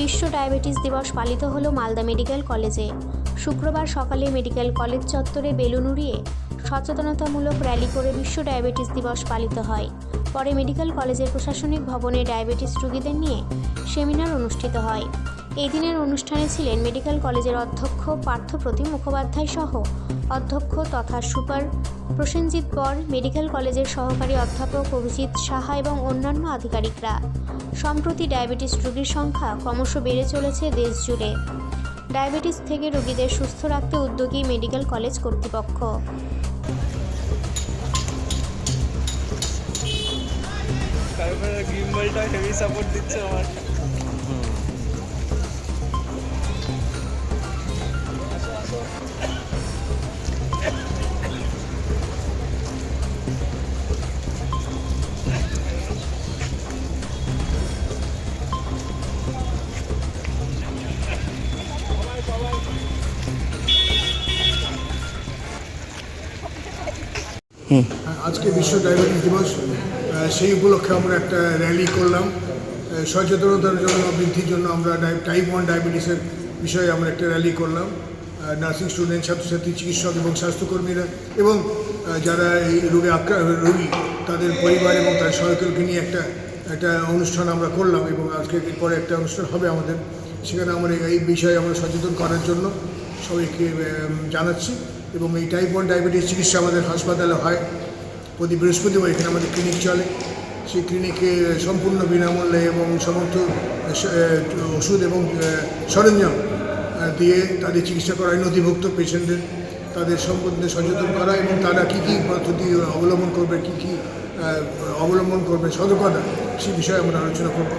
বিশ্ব ডায়াবেটিস দিবস পালিত হলো মালদা মেডিকেল কলেজে। শুক্রবার সকালে মেডিকেল কলেজ চত্বরে বেলুন উড়িয়ে সচেতনতামূলক র্যালি করে বিশ্ব ডায়াবেটিস দিবস পালিত হয়। পরে মেডিকেল কলেজের প্রশাসনিক ভবনে ডায়াবেটিস রোগীদের নিয়ে সেমিনার অনুষ্ঠিত হয়। এই দিনের অনুষ্ঠানে ছিলেন মেডিকেল কলেজের অধ্যক্ষ পার্থপ্রতিম মুখোপাধ্যায় সহ অধ্যক্ষ তথা সুপার প্রসেনজিৎ বর, মেডিকেল কলেজের সহকারী অধ্যাপক অভিজিৎ সাহা এবং অন্যান্য আধিকারিকরা। সম্প্রতি ডায়াবেটিস রোগীর সংখ্যা ক্রমশ বেড়ে চলেছে দেশ জুড়ে। ডায়াবেটিস থেকে রোগীদের সুস্থ রাখতে উদ্যোগী মেডিকেল কলেজ কর্তৃপক্ষ। হেভি সাপোর্ট দিচ্ছে আমার। আজকে বিশ্ব ডায়াবেটিস দিবস সেই উপলক্ষে আমরা একটা র্যালি করলাম। সচেতনতার জন্য, বৃদ্ধির জন্য আমরা টাইপ ওয়ান ডায়াবেটিসের বিষয়ে আমরা একটা র্যালি করলাম। নার্সিং স্টুডেন্ট ছাত্রছাত্রী, চিকিৎসক এবং স্বাস্থ্যকর্মীরা এবং যারা এই রোগে আক্রা রোগী, তাদের পরিবার এবং তার সহায়ককে নিয়ে একটা একটা অনুষ্ঠান আমরা করলাম এবং আজকে পরে একটা অনুষ্ঠান হবে আমাদের। সেখানে আমরা এই বিষয়ে আমরা সচেতন করার জন্য সবাইকে জানাচ্ছি। এবং এই টাইপ ওয়ান ডায়াবেটিস চিকিৎসা আমাদের হাসপাতালে হয়। প্রতি বৃহস্পতিবার এখানে আমাদের ক্লিনিক চলে। সেই ক্লিনিকে সম্পূর্ণ বিনামূল্যে এবং আহ, ওষুধ এবং সরঞ্জাম দিয়ে তাদের চিকিৎসা করায় নথিভুক্ত পেশেন্টদের তাদের সম্বন্ধে সচেতন করা এবং তারা কী কী পদ্ধতি অবলম্বন করবে কী কী অবলম্বন করবে সতর্কতা সে বিষয়ে আমরা আলোচনা করব।